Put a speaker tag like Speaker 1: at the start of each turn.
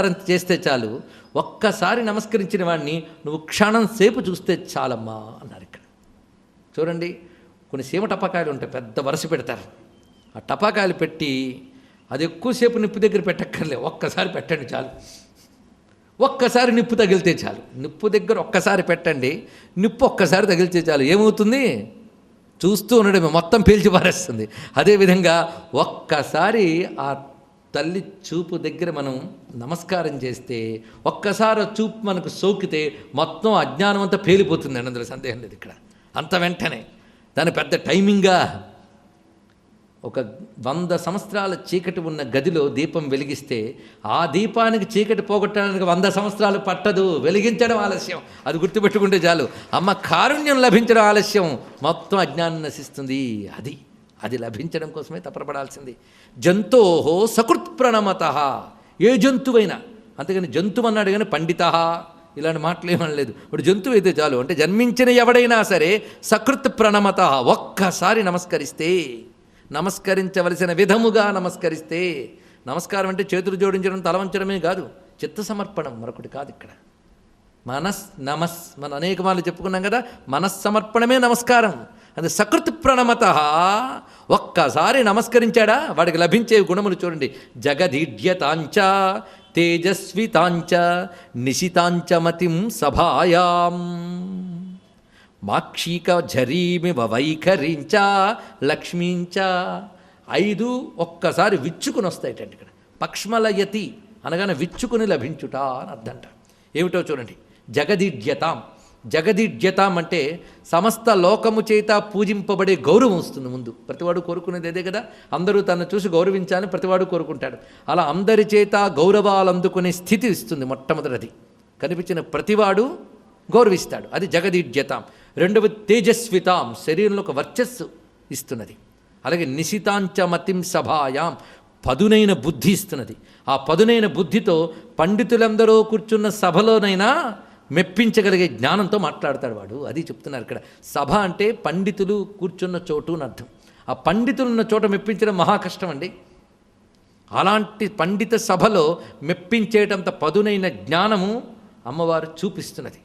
Speaker 1: నమస్కారం చేస్తే చాలు. ఒక్కసారి నమస్కరించిన వాడిని నువ్వు క్షణం సేపు చూస్తే చాలమ్మా అన్నారు ఇక్కడ. చూడండి కొన్ని సీమ టపాకాయలు ఉంటాయి పెద్ద వరుస పెడతారు. ఆ టపాకాయలు పెట్టి అది ఎక్కువసేపు నిప్పు దగ్గర పెట్టక్కర్లే. ఒక్కసారి పెట్టండి చాలు. ఒక్కసారి నిప్పు తగిలితే చాలు. నిప్పు దగ్గర ఒక్కసారి పెట్టండి. నిప్పు ఒక్కసారి తగిలితే చాలు. ఏమవుతుంది? చూస్తూ ఉండడమే. మొత్తం పీల్చి పారేస్తుంది. అదేవిధంగా ఒక్కసారి ఆ తల్లి చూపు దగ్గర మనం నమస్కారం చేస్తే ఒక్కసారి చూపు మనకు సోకితే మొత్తం అజ్ఞానం అంతా పేలిపోతుంది అందులో సందేహం లేదు ఇక్కడ. అంత వెంటనే. దాని పెద్ద టైమింగా ఒక వంద సంవత్సరాల చీకటి ఉన్న గదిలో దీపం వెలిగిస్తే ఆ దీపానికి చీకటి పోగొట్టడానికి వంద సంవత్సరాలు పట్టదు. వెలిగించడం ఆలస్యం. అది గుర్తుపెట్టుకుంటే చాలు. అమ్మ కారుణ్యం లభించడం ఆలస్యం. మొత్తం అజ్ఞానం నశిస్తుంది. అది. అది లభించడం కోసమే తపరపడాల్సింది. జంతోహో సకృత్ ప్రణమత. ఏ జంతువైనా అంతేగాని జంతువు అన్నాడు కానీ పండిత ఇలాంటి మాటలు ఏమనలేదు ఇప్పుడు జంతువు అయితే చాలు అంటే జన్మించిన ఎవడైనా సరే సకృత్ ప్రణమత ఒక్కసారి నమస్కరిస్తే నమస్కరించవలసిన విధముగా నమస్కరిస్తే నమస్కారం అంటే చేతులు జోడించడం తలవంచడమే కాదు చిత్త సమర్పణం మరొకటి కాదు ఇక్కడ. మనస్ నమస్ మనం అనేక మార్లు చెప్పుకున్నాం కదా మనస్సమర్పణమే నమస్కారం. అది సకృత్ ప్రణమత ఒక్కసారి నమస్కరించాడా? వాడికి లభించే గుణములు చూడండి. జగదీఢ్యతాంచ తేజస్వితాంచ నిశితాంచమతిం సభాయాం. మాక్షిక ఝరీమివ వైఖరించ లక్ష్మించ. ఐదు ఒక్కసారి విచ్చుకుని వస్తాయిటండి ఇక్కడ. పక్ష్మలయతి అనగానే విచ్చుకుని లభించుట అని అర్థంట ఏమిటో చూడండి. జగదీడ్యతాం. జగదీడ్యతాం అంటే సమస్త లోకము చేత పూజింపబడే గౌరవం వస్తుంది ముందు. ప్రతివాడు కోరుకునేది అదే కదా? అందరూ తను చూసి గౌరవించాలని ప్రతివాడు కోరుకుంటాడు. అలా అందరి చేత గౌరవాలు అందుకునే స్థితి ఇస్తుంది మొట్టమొదటిది. కనిపించిన ప్రతివాడు గౌరవిస్తాడు. అది జగదీడ్యతాం. రెండవ తేజస్వితాం. శరీరంలో ఒక వర్చస్సు ఇస్తున్నది. అలాగే నిశితాంచ మతిం సభాయాం. పదునైన బుద్ధి ఇస్తున్నది. ఆ పదునైన బుద్ధితో పండితులందరూ కూర్చున్న సభలోనైనా మెప్పించగలిగే జ్ఞానంతో మాట్లాడతాడు వాడు. అది చెప్తున్నారు ఇక్కడ. సభ అంటే పండితులు కూర్చున్న చోటు అని అర్థం. ఆ పండితులు ఉన్న చోట మెప్పించడం మహా కష్టం అండి. అలాంటి పండిత సభలో మెప్పించేటంత పదునైన జ్ఞానము అమ్మవారు చూపిస్తున్నది.